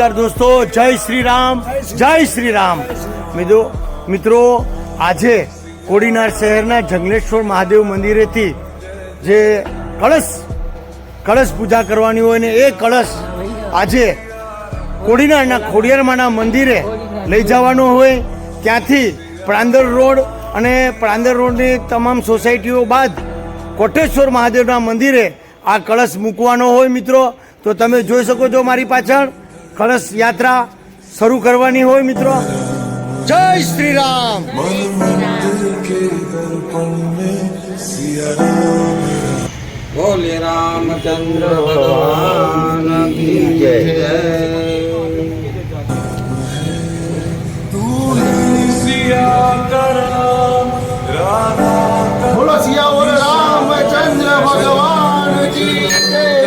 નમસ્કાર દોસ્તો, જય શ્રી રામ જય શ્રી રામ મિત્રો મિત્રો, આજે કોડીનાર શહેરના જંગલેશ્વર મહાદેવ મંદિરેથી જે કળશ કળશ પૂજા કરવાની હોય ને એ કળશ આજે કોડીનારના ખોડિયારમાના મંદિરે લઈ જવાનો હોય. ત્યાંથી પ્રાંદર રોડ અને પ્રાંદર રોડની તમામ સોસાયટીઓ બાદ કોટેશ્વર મહાદેવના મંદિરે આ કળશ મૂકવાનો હોય, મિત્રો. તો તમે જોઈ શકો છો મારી પાછળ કળશ યાત્રા શરૂ કરવાની હોય મિત્રો. જય શ્રી રામ બોલે રામચંદ્ર ભગવાન કી જય. બોલો સિયાઓર રામચંદ્ર ભગવાન કી જય.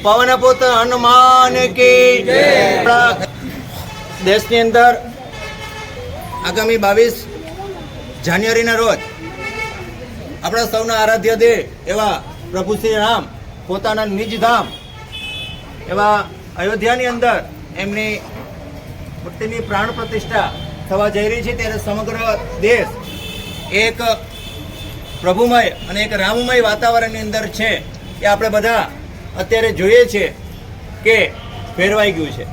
પવન પુત્ર હનુમાન કી દેશની અંદર આગામી બાવીસ જાન્યુઆરીના રોજ આપણા સૌના આરાધ્ય દેવ એવા પ્રભુ શ્રી રામ પોતાના નિજ ધામ એવા અયોધ્યાની અંદર એમની મૂર્તિની પ્રાણ પ્રતિષ્ઠા થવા જઈ રહી છે ત્યારે સમગ્ર દેશ એક પ્રભુમય અને એક રામમય વાતાવરણની અંદર છે એ આપણે બધા અત્યારે જોઈએ છે કે ફેરવાઈ ગયું છે.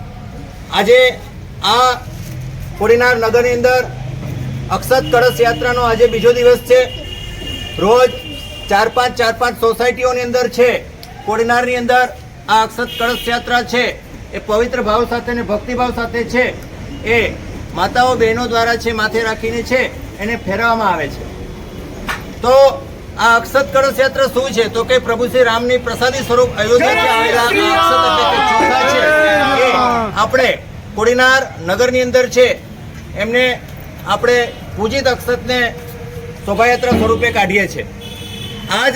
આજે આ કોડીનાર નગરની અંદર અક્ષત કળશ યાત્રાનો આજે બીજો દિવસ છે. રોજ ચાર પાંચ ચાર પાંચ સોસાયટીઓની અંદર છે. કોડીનારની અંદર આ અક્ષત કળશ યાત્રા છે. એ પવિત્ર ભાવ સાથે અને ભક્તિભાવ સાથે છે. એ માતાઓ બહેનો દ્વારા છે, માથે રાખીને છે, એને ફેરવવામાં આવે છે. તો આ અક્ષત કળશ ક્ષેત્ર શું છે? તો કે પ્રભુ શ્રી રામની પ્રસાદી સ્વરૂપ અયોધ્યાથી આવેલા અક્ષત એટલે કે ચોખા છે. આપણે કોડીનાર નગરની અંદર છે. એમને આપણે પૂજિત અક્ષતને શોભાયાત્રા સ્વરૂપે કાઢીએ છીએ આજ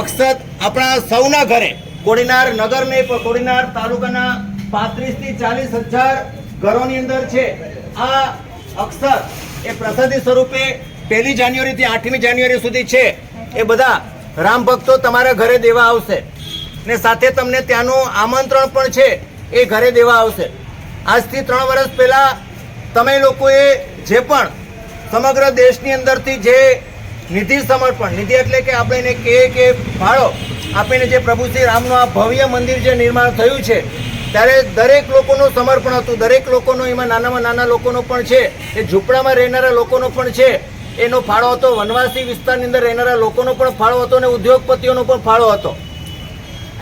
અક્ષત આપણા સૌના ઘરે કોડીનાર નગર નહીં પણ કોડીનાર તાલુકાના પાંત્રીસથી ચાલીસ હજાર ઘરોની અંદર છે. આ અક્ષત એ પ્રસાદી સ્વરૂપે પહેલી જાન્યુઆરી થી આઠમી જાન્યુઆરી સુધી છે. એ બધા રામ ભક્તો તમારા ઘરે દેવા આવશે. ને સાથે તમને ત્યાંનું આમંત્રણ પણ છે, એ ઘરે દેવા આવશે. આજથી ત્રણ વર્ષ પહેલાં તમે લોકોએ જે પણ સમગ્ર દેશની અંદરથી જે નિધિ સમર્પણ, નિધિ એટલે કે આપણે એને કે કે ફાળો આપીને જે પ્રભુ શ્રી રામનું આ ભવ્ય મંદિર જે નિર્માણ થયું છે, ત્યારે દરેક લોકોનું સમર્પણ હતું. દરેક લોકોનો એમાં નાનામાં નાના લોકોનો પણ છે, એ ઝૂંપડામાં રહેનારા લોકોનો પણ છે. એનો ફાળો હતો, વનવાસી વિસ્તારની અંદર રહેનારા લોકોનો પણ ફાળો હતો અને ઉદ્યોગપતિઓનો પણ ફાળો હતો.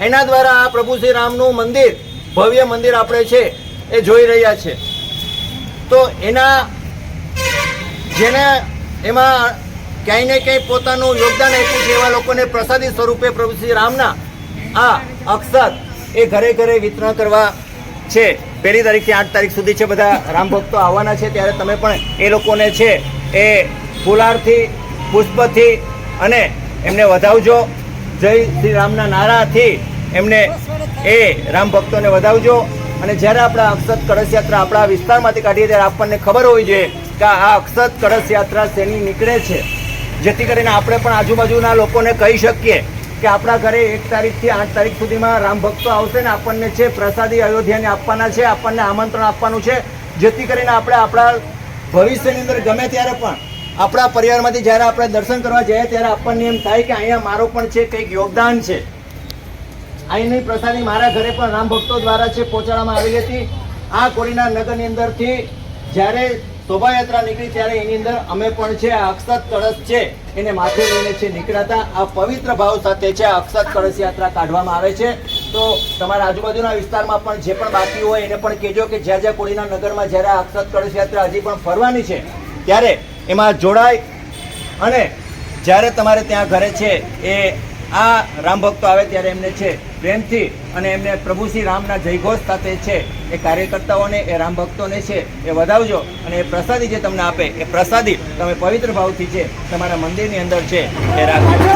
એના દ્વારા આ પ્રભુ શ્રી રામનું મંદિર, ભવ્ય મંદિર આપણે છે, એ જોઈ રહ્યા છે. તો એના, જેને એમાં ક્યાંય ને ક્યાંય પોતાનું યોગદાન આપ્યું છે, એવા લોકોને પ્રસાદી સ્વરૂપે પ્રભુ શ્રી રામના આ અક્ષર એ ઘરે ઘરે વિતરણ કરવા છે. પહેલી તારીખથી આઠ તારીખ સુધી છે, બધા રામ ભક્તો આવવાના છે, ત્યારે તમે પણ એ લોકોને છે, એ ફુલારથી, પુષ્પથી અને એમને વધાવજો. જય શ્રી રામના નારાથી એમને એ રામ ભક્તોને વધાવજો. અને જ્યારે આપણે અક્ષત કળશ યાત્રા આપણા વિસ્તારમાંથી કાઢીએ ત્યારે આપણને ખબર હોવી જોઈએ કે આ અક્ષત કળશ યાત્રા શેની નીકળે છે. જેથી કરીને આપણે પણ આજુબાજુના લોકોને કહી શકીએ કે આપણા ઘરે એક તારીખથી આઠ તારીખ સુધીમાં રામ ભક્તો આવશે ને આપણને છે પ્રસાદી અયોધ્યાને આપવાના છે, આપણને આમંત્રણ આપવાનું છે. જેથી કરીને આપણે આપણા ભવિષ્યની અંદર ગમે ત્યારે પણ આપણા પરિવારમાંથી જ્યારે આપણે દર્શન કરવા જઈએ ત્યારે આપણને એમ થાય કે અહીંયા મારો પણ છે, કંઈક યોગદાન છે. અહીંની પ્રસાદી મારા ઘરે પણ રામ ભક્તો દ્વારા છે, પહોંચાડવામાં આવી હતી. આ કોરીના નગરની અંદરથી જ્યારે શોભાયાત્રા નીકળી ત્યારે એની અંદર અમે પણ છે, આ અક્ષત કળશ છે, એને માથે લઈને છે નીકળ્યા આ પવિત્ર ભાવ સાથે છે, આ અક્ષત કળશ યાત્રા કાઢવામાં આવે છે. તો તમારા આજુબાજુના વિસ્તારમાં પણ જે પણ બાકી હોય એને પણ કહેજો કે જ્યાં જ્યાં કોળીના નગરમાં જ્યારે આ અક્ષત કળશ યાત્રા હજી પણ ફરવાની છે, ત્યારે એમાં જોડાય. અને જ્યારે તમારે ત્યાં ઘરે છે, એ આ રામ ભક્તો આવે ત્યારે એમને છે, પ્રેમથી અને એમને પ્રભુ શ્રી રામના જયઘોષ સાથે છે, એ કાર્યકર્તાઓને, એ રામ ભક્તોને છે, એ વધાવજો. અને એ પ્રસાદી જે તમને આપે, એ પ્રસાદી તમે પવિત્ર ભાવથી છે તમારા મંદિરની અંદર છે, એ રાખજો.